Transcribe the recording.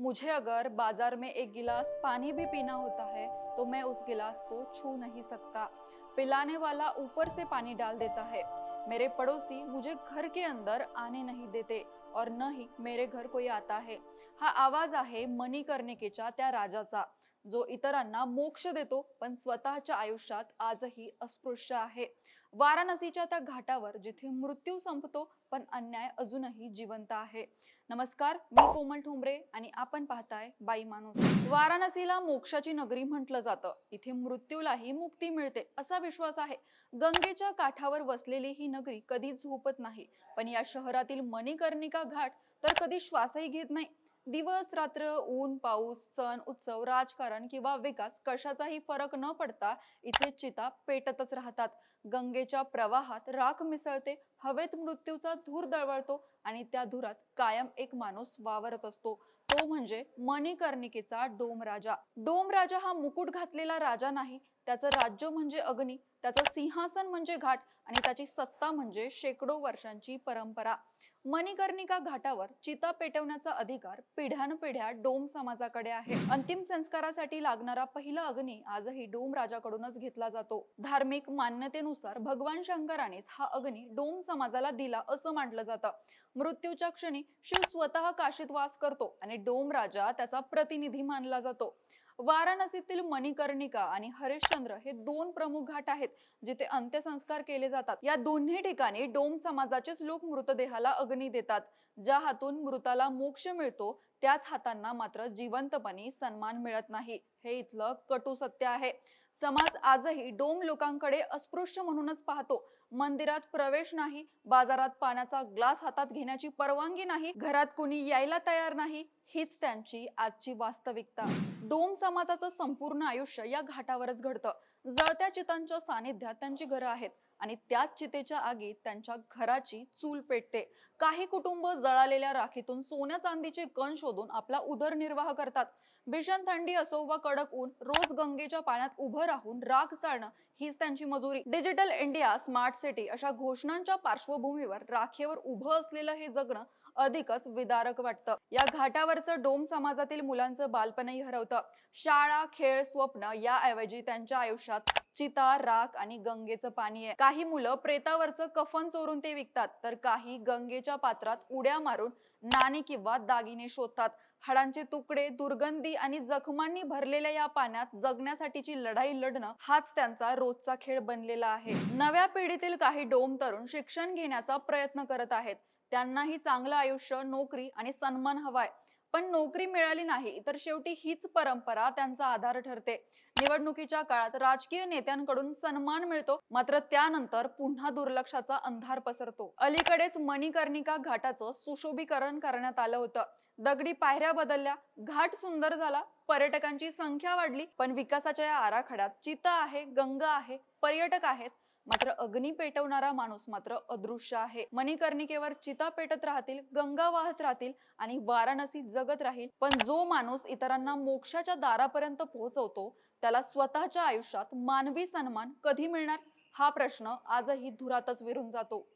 मुझे अगर बाज़ार में एक गिलास पानी भी पीना होता है तो मैं उस गिलास को छू नहीं सकता। पिलाने वाला ऊपर से पानी डाल देता है। मेरे पड़ोसी मुझे घर के अंदर आने नहीं देते और न ही मेरे घर कोई आता है। हा, आवाज़ आहे चा त्या राजाचा जो इतरांना मोक्ष देतो पण स्वतःच्या आयुष्यात आजही अस्पृश्य आहे. वाराणसीच्या त्या घाटावर जिथे मृत्यू संपतो पण अन्याय अजूनही जिवंत आहे. नमस्कार मी कोमल ठोंबरे आणि आपण पाहताय बाई माणूस. वाराणसीला मोक्षाची नगरी म्हटलं जातं. इथे मृत्यूलाही मुक्ती मिळते असा विश्वास आहे. गंगेच्या काठावर वसलेली ही नगरी कधी झोपत नाही. पण या शहरातील मणिकर्णिका घाट तर कधी श्वासही घेत नाही. दिवस रात्र ऊन पाऊस सण उत्सव राजकारण किंवा विकास कशाचाही फरक न पडता इथे चिता पेटतच राहतात. गंगेच्या प्रवाहात राख मिसळते हवेत मृत्यूचा धूर दळवळतो आणि त्या धुरात कायम एक माणूस वावरत असतो. तो म्हणजे मणिकर्णिकेचा डोमराजा. डोमराजा हा मुकुट घातलेला राजा नाही त्याचं राज्य म्हणजे अग्नी त्याचं सिंहासन म्हणजे घाट आणि त्याची सत्ता म्हणजे शेकडो वर्षांची परंपरा. मणिकर्णिका घाटावर चिता पेटवण्याचा अधिकार पिढ्यानपिढ्या डोम समाजाकडे आहे. अंतिम संस्कारासाठी लागणारा पहिला अग्नी आजही डोम राजाकडूनच घेतला जातो. धार्मिक मान्यतेनुसार भगवान शंकरानेच हा अग्नी डोम समाजाला दिला असं मानलं जातं. मृत्यूच्या क्षणी शिव स्वतः काशीत वास करतो आणि डोम राजा त्याचा प्रतिनिधी मानला जातो. वाराणसीतील मणिकर्णिका आणि हरिश्चंद्र हे दोन प्रमुख घाट आहेत जिथे अंत्यसंस्कार केले जातात. या दोन्ही ठिकाणी डोम समाजाचेच लोक मृतदेहाला अग्नी देतात ज्या हातून मृताला मोक्ष मिळतो त्याच हातांना मात्र जिवंतपणी सन्मान मिळत नाही. हे इथलं कटू सत्य आहे. समाज आजही डोम लोकांकडे अस्पृश्य म्हणूनच पाहतो. मंदिरात प्रवेश नाही बाजारात पाण्याचा ग्लास हातात घेण्याची परवानगी नाही घरात कुणी यायला तयार नाही हीच त्यांची आजची वास्तविकता. डोम समाजाचं संपूर्ण आयुष्य या घाटावरच घडतं. जळत्या चितांच्या सानिध्यात त्यांची घरं आहेत आणि त्याच चितेच्या आगीत त्यांच्या घराची चूल पेटते. काही कुटुंब जळालेल्या राखीतून सोन्या चांदीचे कण शोधून आपला उदरनिर्वाह करतात. भीषण थंडी असो वा कडक ऊन रोज गंगेच्या पाण्यात उभं राहून राख चाळणं हीच त्यांची मजुरी. डिजिटल इंडिया स्मार्ट सिटी अशा घोषणांच्या पार्श्वभूमीवर राखेवर उभं असलेलं हे जगणं अधिकच विदारक वाटतं. या घाटावरचं डोम समाजातील मुलांचं बालपणही हरवतं. शाळा खेळ स्वप्न याऐवजी त्यांच्या आयुष्यात चिता राख आणि गंगेचं पाणी आहे. काही मुलं प्रेतावरचं कफन चोरून ते विकतात तर काही गंगेच्या पात्रात उड्या मारून नाणी किंवा दागिने शोधतात. हाडांचे तुकडे दुर्गंधी आणि जखमांनी भरलेल्या या पाण्यात जगण्यासाठीची लढाई लढणं हाच त्यांचा रोजचा खेळ बनलेला आहे. नव्या पिढीतील काही डोम तरुण शिक्षण घेण्याचा प्रयत्न करत आहेत. त्यांनाही चांगलं आयुष्य नोकरी आणि सन्मान हवाय. पण नोकरी मिळाली नाही तर शेवटी हीच परंपरा त्यांचा आधार ठरते. निवडणुकीच्या काळात राजकीय नेत्यांकडून सन्मान मिळतो मात्र त्यानंतर पुन्हा दुर्लक्षाचा अंधार पसरतो. अलीकडेच मणिकर्णिका घाटाचं सुशोभीकरण करण्यात आलं होतं. दगडी पायऱ्या बदलल्या घाट सुंदर झाला पर्यटकांची संख्या वाढली पण विकासाच्या या आराखड्यात चिता आहे गंगा आहे पर्यटक आहेत मात्र अग्नी पेटवणारा माणूस मात्र अदृश्य आहे. मणिकर्णिकेवर चिता पेटत राहतील गंगा वाहत राहतील आणि वाराणसी जगत राहील. पण जो माणूस इतरांना मोक्षाच्या दारापर्यंत पोहोचवतो त्याला स्वतःच्या आयुष्यात मानवी सन्मान कधी मिळणार? हा प्रश्न आजही धुरातच विरून जातो.